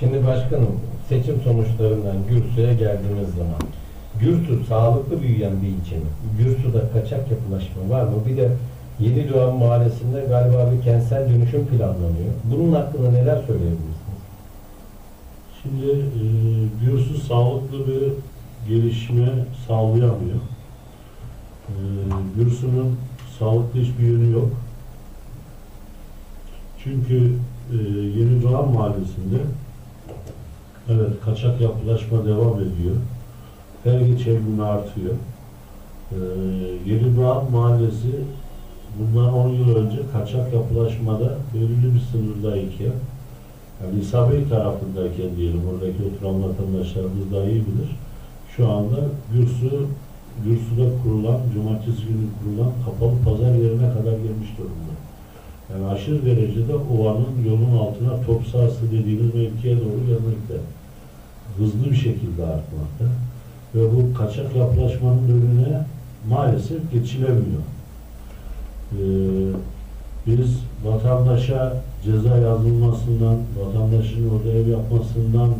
Şimdi başkanım seçim sonuçlarından Gürsü'ye geldiğimiz zaman Gürsü sağlıklı büyüyen bir ilçe mi? Gürsü'de kaçak yapılaşma var mı? Bir de Yeni Doğan Mahallesi'nde galiba bir kentsel dönüşüm planlanıyor. Bunun hakkında neler söyleyebilirsiniz? Şimdi e, Gürsü sağlıklı bir gelişme sağlayamıyor. E, Gürsü'nün sağlıklı hiçbir yönü yok. Çünkü e, Yeni Doğan Mahallesi'nde evet kaçak yapılaşma devam ediyor. Her geçen gün artıyor. E, Yeni Doğan Mahallesi bundan 10 yıl önce kaçak yapılaşmada belirli bir sınırdayken yani İsa Bey tarafındayken diyelim, oradaki oturan vatandaşlarımız daha iyi bilir. Şu anda Gürsü, Gürsü'de kurulan, cumartesi günü kurulan kapalı pazar yerine kadar gelmiş durumda. Yani aşırı derecede ovanın yolun altına top sahası dediğimiz mevkiye doğru gelmekte. Hızlı bir şekilde artmakta. Ve bu kaçak yapılaşmanın önüne maalesef geçilemiyor. Ee, biz vatandaşa ceza yazılmasından, vatandaşın orada ev yapmasından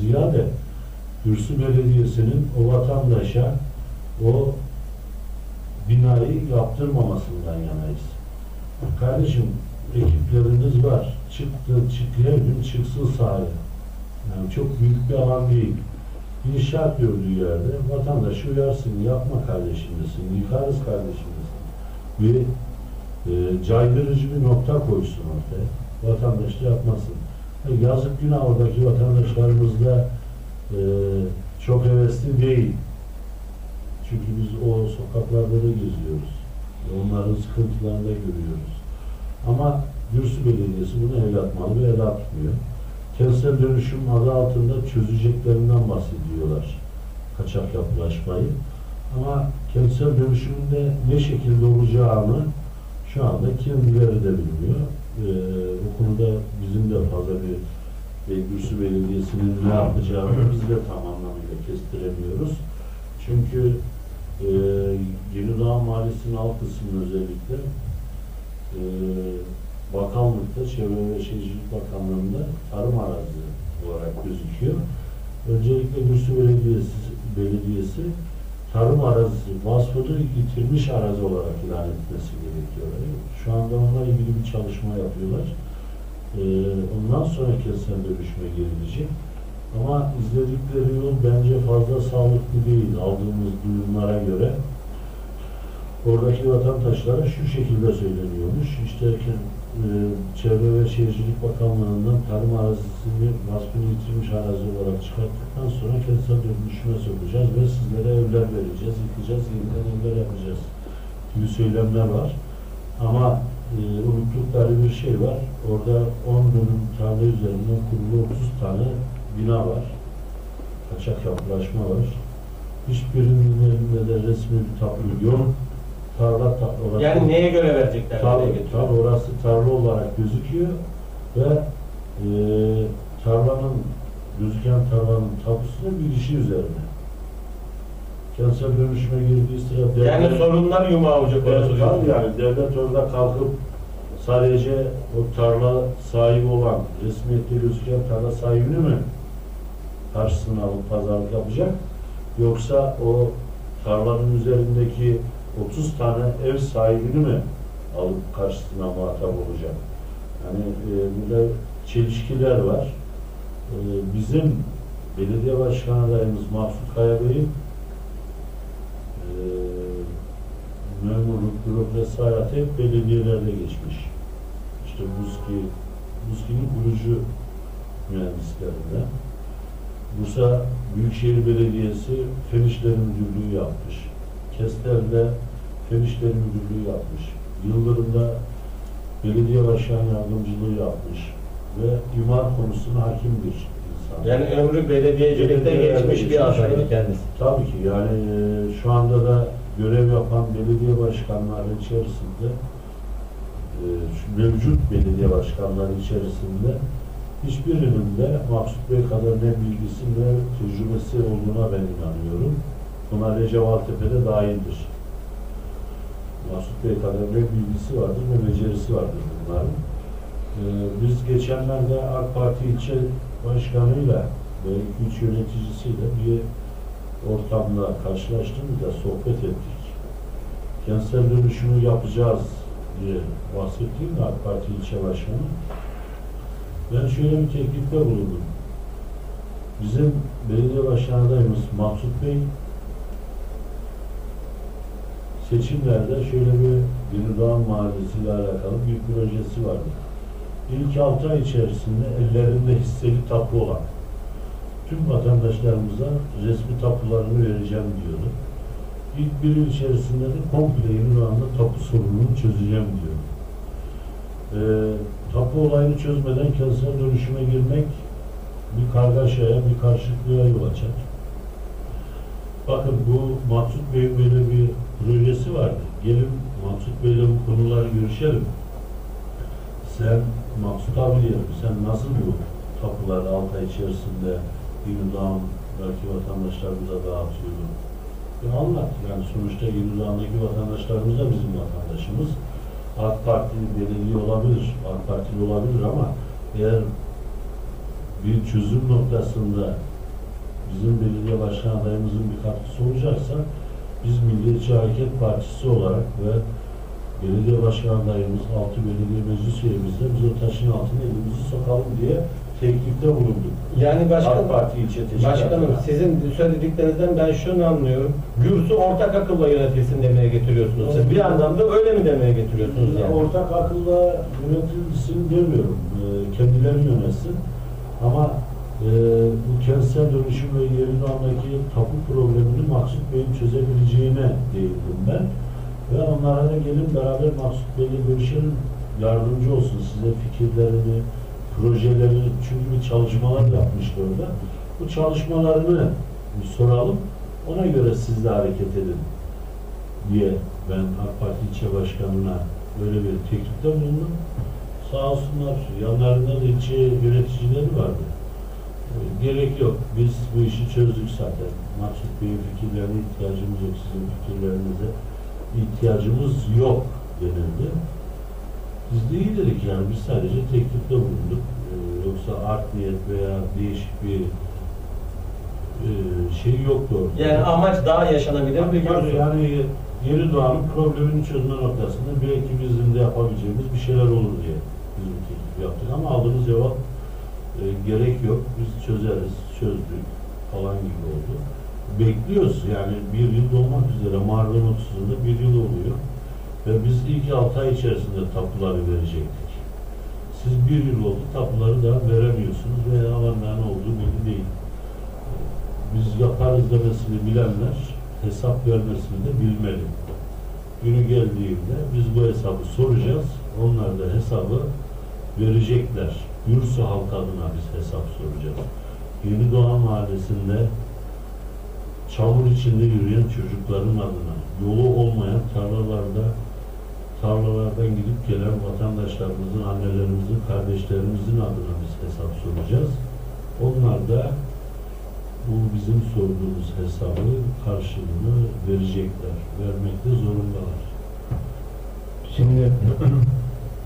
ziyade Gürsü Belediyesi'nin o vatandaşa o binayı yaptırmamasından yanayız. Kardeşim ekipleriniz var. Çıktı, çık, her gün çıksın sahaya. Yani çok büyük bir alan değil. İnşaat gördüğü yerde vatandaşı uyarsın, yapma kardeşim desin, yıkarız kardeşim desin. Bir e, caydırıcı bir nokta koysun ortaya. Vatandaş da yapmasın. E, yazık günah oradaki vatandaşlarımız da e, çok hevesli değil. Çünkü biz o sokaklarda da geziyoruz. Onların sıkıntılarını da görüyoruz. Ama Gürsü Belediyesi bunu el atmalı ve el atmıyor. Kentsel dönüşüm adı altında çözeceklerinden bahsediyorlar. Kaçak yapılaşmayı. Ama kentsel dönüşümünde ne şekilde olacağını şu anda kendileri de bilmiyor. Ee, o konuda bizim de fazla bir Gürsü Belediyesi'nin ne yapacağını biz de tam anlamıyla kestiremiyoruz. Çünkü e, Yenidağ Mahallesi'nin alt kısmında özellikle e, bakanlıkta, Çevre ve Şehircilik Bakanlığı'nda tarım arazi olarak gözüküyor. Öncelikle Gürsü Belediyesi, Belediyesi tarım arazisi vasfını yitirmiş arazi olarak ilan etmesi gerekiyor. Şu anda onunla ilgili bir çalışma yapıyorlar. Ee, ondan sonra kentsel dönüşüme girilecek. Ama izledikleri yol bence fazla sağlıklı değil aldığımız duyumlara göre. Oradaki vatandaşlara şu şekilde söyleniyormuş. İşte Çevre ve Şehircilik Bakanlığı'ndan tarım arazisini vasfını yitirmiş arazi olarak çıkarttıktan sonra kentsel dönüşüme sokacağız ve sizlere evler vereceğiz, yıkacağız, yeniden evler yapacağız gibi söylemler var. Ama e, unuttukları bir şey var. Orada 10 dönüm tarla üzerinden kurulu 30 tane bina var. Kaçak yapılaşma var. Hiçbirinin elinde de resmi bir tapu yok. Tarla ta, orası, Yani neye göre verecekler? Tabii, tabii orası tarla olarak gözüküyor ve e, tarlanın gözüken tarlanın tapusunun bir işi üzerine. Kentsel dönüşüme girdiği sıra devlet, Yani sorunlar yumağı olacak orası tabii yani devlet orada kalkıp sadece o tarla sahibi olan, resmiyette gözüken tarla sahibini mi karşısına alıp pazarlık yapacak? Yoksa o tarlanın üzerindeki 30 tane ev sahibini mi alıp karşısına muhatap olacak? Yani e, burada çelişkiler var. E, bizim belediye başkan adayımız Mahsut Kaya Bey'in e, memurluk, bürokrasi hayatı hep belediyelerde geçmiş. İşte Muski, Muski'nin kurucu mühendislerinden. Bursa Büyükşehir Belediyesi Fen İşleri Müdürlüğü yapmış. Kestel'de Fen İşleri Müdürlüğü yapmış. Yıldırım'da belediye başkan yardımcılığı yapmış. Ve imar konusuna hakim bir insan. Yani ömrü belediyecilikte geçmiş bir adaydı kendisi. Tabii ki yani e, şu anda da görev yapan belediye başkanları içerisinde e, şu mevcut belediye başkanları içerisinde hiçbirinin de Maksut Bey kadar ne bilgisi ne tecrübesi olduğuna ben inanıyorum. Buna Recep Altepe'de dahildir. Maksut Bey kadar ne bilgisi vardır ne becerisi vardır bunların. E, biz geçenlerde AK Parti ilçe başkanıyla ve üç yöneticisiyle bir ortamda karşılaştığımızda sohbet ettik. Kentsel dönüşümü yapacağız diye bahsettiğim AK Parti ilçe başkanı. Ben şöyle bir teklifte bulundum. Bizim belediye başkan adayımız Maksut Bey seçimlerde şöyle bir Yeni Doğan Mahallesi ile alakalı bir projesi vardı. İlk 6 ay içerisinde ellerinde hisseli tapu olan tüm vatandaşlarımıza resmi tapularını vereceğim diyordu. İlk bir yıl içerisinde de komple Yeni Doğan'da tapu sorununu çözeceğim diyor. Ee, tapu olayını çözmeden kentsel dönüşüme girmek bir kargaşaya, bir karışıklığa yol açar. Bakın bu Maksut Bey'in böyle bir projesi vardı. Gelin Maksut Bey'le bu konuları görüşelim. Sen Maksut abi diyelim, sen nasıl bu tapuları 6 ay içerisinde Yunus'dan belki vatandaşlarımıza dağıtıyordun? Bir anlat. Yani sonuçta Yunus'daki vatandaşlarımız da bizim vatandaşımız. AK Partili belediye olabilir, AK Partili olabilir ama eğer bir çözüm noktasında bizim belediye başkan adayımızın bir katkısı olacaksa biz Milliyetçi Hareket Partisi olarak ve belediye başkan adayımız, altı belediye meclis üyemizle biz o taşın altına elimizi sokalım diye teklifte bulunduk. Yani başkan, AK Parti ilçe başkanım sizin söylediklerinizden ben şunu anlıyorum. Gürsü ortak akılla yönetilsin demeye getiriyorsunuz. Siz bir anlamda öyle mi demeye getiriyorsunuz yani? Ortak akılla yönetilsin demiyorum. Ee, kendileri yönetsin. Ama e, bu kentsel dönüşüm ve yerin andaki tapu problemini Maksut Bey'in çözebileceğine değindim ben. Ve onlara da gelin beraber Maksut Bey'le görüşelim. Yardımcı olsun size fikirlerini, projelerini. Çünkü bir çalışmalar yapmıştı orada. Bu çalışmalarını bir soralım. Ona göre siz de hareket edin diye ben AK Parti ilçe başkanına böyle bir teklifte bulundum. Sağ olsunlar yanlarında da ilçe yöneticileri vardı. Gerek yok. Biz bu işi çözdük zaten. Maksut Bey'in fikirlerine ihtiyacımız yok. Sizin fikirlerinize ihtiyacımız yok denildi. Biz de iyi dedik yani. Biz sadece teklifte bulunduk. Ee, yoksa art niyet veya değişik bir e, şey yoktu orada. Yani amaç daha yaşanabilir bir gürsü. yani yeni doğanın problemini çözme noktasında belki bizim de yapabileceğimiz bir şeyler olur diye biz bu teklif yaptık ama aldığımız cevap gerek yok. Biz çözeriz, çözdük falan gibi oldu. Bekliyoruz yani bir yıl dolmak üzere Mart'ın 30'unda bir yıl oluyor ve biz ilk 6 ay içerisinde tapuları verecektik. Siz bir yıl oldu tapuları da veremiyorsunuz veya alanların olduğu belli değil. Biz yaparız demesini bilenler hesap vermesini de bilmeli. Günü geldiğinde biz bu hesabı soracağız. Onlar da hesabı verecekler. Yursu halk adına biz hesap soracağız. Yeni Doğan Mahallesi'nde çamur içinde yürüyen çocukların adına, yolu olmayan tarlalarda tarlalardan gidip gelen vatandaşlarımızın, annelerimizin, kardeşlerimizin adına biz hesap soracağız. Onlar da bu bizim sorduğumuz hesabı karşılığını verecekler. Vermekte zorundalar. Şimdi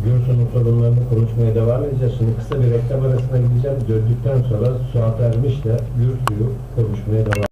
Gürsü'nün sorunlarını konuşmaya devam edeceğiz. Şimdi kısa bir reklam arasına gideceğim. Döndükten sonra Suat Ermiş'le Gürsü'yü konuşmaya devam